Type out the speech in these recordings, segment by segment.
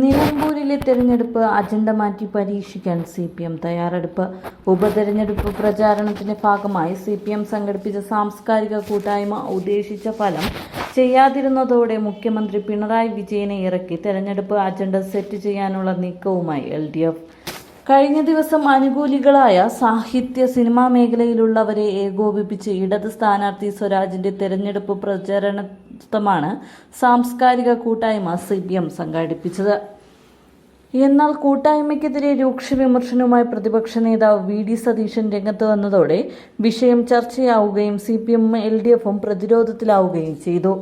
നിലമ്പൂരിലെ തെരഞ്ഞെടുപ്പ് അജണ്ട മാറ്റി പരീക്ഷിക്കാൻ സി പി എം തയ്യാറെടുപ്പ്. ഉപതെരഞ്ഞെടുപ്പ് പ്രചാരണത്തിന്റെ ഭാഗമായി സി പി എം സംഘടിപ്പിച്ച സാംസ്കാരിക കൂട്ടായ്മ ഉദ്ദേശിച്ച ഫലം ചെയ്യാതിരുന്നതോടെ മുഖ്യമന്ത്രി പിണറായി വിജയനെ ഇറക്കി തെരഞ്ഞെടുപ്പ് അജണ്ട സെറ്റ് ചെയ്യാനുള്ള നീക്കവുമായി എൽ ഡി എഫ്. കഴിഞ്ഞ ദിവസം അനുകൂലികളായ സാഹിത്യ സിനിമാ മേഖലയിലുള്ളവരെ ഏകോപിപ്പിച്ച് ഇടത് സ്ഥാനാർത്ഥി സ്വരാജിന്റെ തെരഞ്ഞെടുപ്പ് പ്രചരണമാണ് സാംസ്കാരിക കൂട്ടായ്മ സി പി എം സംഘടിപ്പിച്ചത്. എന്നാൽ കൂട്ടായ്മയ്ക്കെതിരെ രൂക്ഷ വിമർശനവുമായി പ്രതിപക്ഷ നേതാവ് വി ഡി സതീശൻ രംഗത്ത് വന്നതോടെ വിഷയം ചർച്ചയാവുകയും C P M L D എഫും പ്രതിരോധത്തിലാവുകയും ചെയ്തു.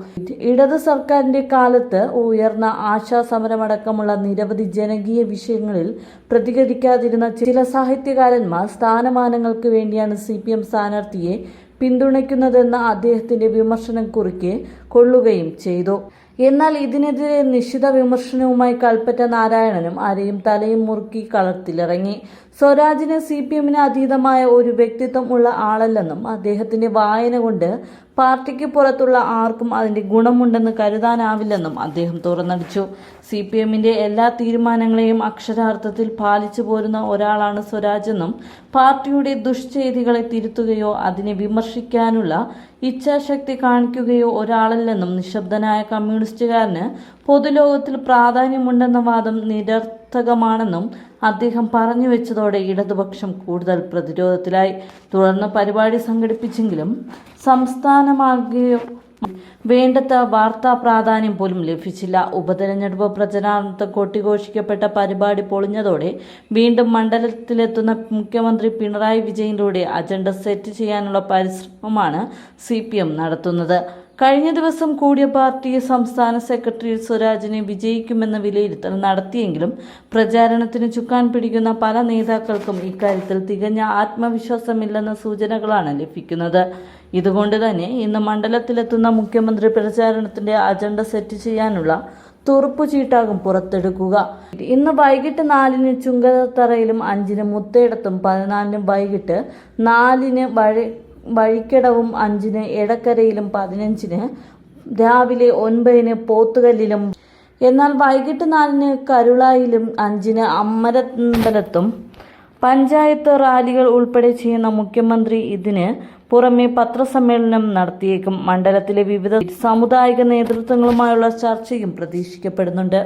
ഇടത് സർക്കാരിന്റെ കാലത്ത് ഉയർന്ന ആശാസമരമടക്കമുള്ള നിരവധി ജനകീയ വിഷയങ്ങളിൽ പ്രതികരിക്കാതിരുന്ന ചില സാഹിത്യകാരന്മാർ സ്ഥാനമാനങ്ങൾക്ക് വേണ്ടിയാണ് സി പി എം സ്ഥാനാർത്ഥിയെ പിന്തുണയ്ക്കുന്നതെന്ന അദ്ദേഹത്തിന്റെ വിമർശനം കുറിക്കെ കൊള്ളുകയും ചെയ്തു. എന്നാൽ ഇതിനെതിരെ നിശിത വിമർശനവുമായി കൽപ്പറ്റ നാരായണനും ആരെയും തലയും മുറുക്കി കളത്തിലിറങ്ങി. സ്വരാജിന് സി പി എമ്മിന് അതീതമായ ഒരു വ്യക്തിത്വം ഉള്ള ആളല്ലെന്നും അദ്ദേഹത്തിന്റെ വായന കൊണ്ട് പാർട്ടിക്ക് പുറത്തുള്ള ആർക്കും അതിന്റെ ഗുണമുണ്ടെന്ന് കരുതാനാവില്ലെന്നും അദ്ദേഹം തുറന്നടിച്ചു. സി പി എമ്മിന്റെ എല്ലാ തീരുമാനങ്ങളെയും അക്ഷരാർത്ഥത്തിൽ പാലിച്ചു പോരുന്ന ഒരാളാണ് സ്വരാജെന്നും പാർട്ടിയുടെ ദുഷ്ചെയ്തികളെ തിരുത്തുകയോ അതിനെ വിമർശിക്കാനുള്ള ഇച്ഛാശക്തി കാണിക്കുകയോ ഒരാളല്ലെന്നും നിശബ്ദനായ കമ്മ്യൂണിസ്റ്റുകാരന് പൊതുലോകത്തിൽ പ്രാധാന്യമുണ്ടെന്ന വാദം നിരർത്ഥകമാണെന്നും അദ്ദേഹം പറഞ്ഞു വെച്ചതോടെ ഇടതുപക്ഷം കൂടുതൽ പ്രതിരോധത്തിലായി. തുടർന്ന് പരിപാടി സംഘടിപ്പിച്ചെങ്കിലും സംസ്ഥാനമാകെ വേണ്ടത്ര വാർത്താ പ്രാധാന്യം പോലും ലഭിച്ചില്ല. ഉപതെരഞ്ഞെടുപ്പ് പ്രചരണത്തെ കൊട്ടിഘോഷിക്കപ്പെട്ട പരിപാടി പൊളിഞ്ഞതോടെ വീണ്ടും മണ്ഡലത്തിലെത്തുന്ന മുഖ്യമന്ത്രി പിണറായി വിജയനിലൂടെ അജണ്ട സെറ്റ് ചെയ്യാനുള്ള പരിശ്രമമാണ് സി നടത്തുന്നത്. കഴിഞ്ഞ ദിവസം കൂടിയ പാർട്ടി സംസ്ഥാന സെക്രട്ടറി സ്വരാജിനെ വിജയിക്കുമെന്ന വിലയിരുത്തൽ നടത്തിയെങ്കിലും പ്രചാരണത്തിന് ചുക്കാൻ പിടിക്കുന്ന പല നേതാക്കൾക്കും ഇക്കാര്യത്തിൽ തികഞ്ഞ ആത്മവിശ്വാസമില്ലെന്ന സൂചനകളാണ് ലഭിക്കുന്നത്. ഇതുകൊണ്ട് തന്നെ ഇന്ന് മണ്ഡലത്തിലെത്തുന്ന മുഖ്യമന്ത്രി പ്രചാരണത്തിന്റെ അജണ്ട സെറ്റ് ചെയ്യാനുള്ള തുറുപ്പു ചീട്ടാകും പുറത്തെടുക്കുക. ഇന്ന് വൈകിട്ട് നാലിന് ചുങ്കത്തറയിലും അഞ്ചിന് മുത്തേടത്തും പതിനാലിന് വൈകിട്ട് നാലിന് വഴി വഴിക്കടവും അഞ്ചിന് എടക്കരയിലും പതിനഞ്ചിന് രാവിലെ ഒൻപതിന് പോത്തുകല്ലിലും. എന്നാൽ വൈകിട്ട് നാലിന് കരുളായിലും അഞ്ചിന് അമ്മരമ്പലത്തും പഞ്ചായത്ത് റാലികൾ ഉൾപ്പെടെ ചെയ്യുന്ന മുഖ്യമന്ത്രി ഇതിന് പുറമെ പത്രസമ്മേളനം നടത്തിയേക്കും. മണ്ഡലത്തിലെ വിവിധ സാമുദായിക നേതൃത്വങ്ങളുമായുള്ള ചർച്ചയും പ്രതീക്ഷിക്കപ്പെടുന്നുണ്ട്.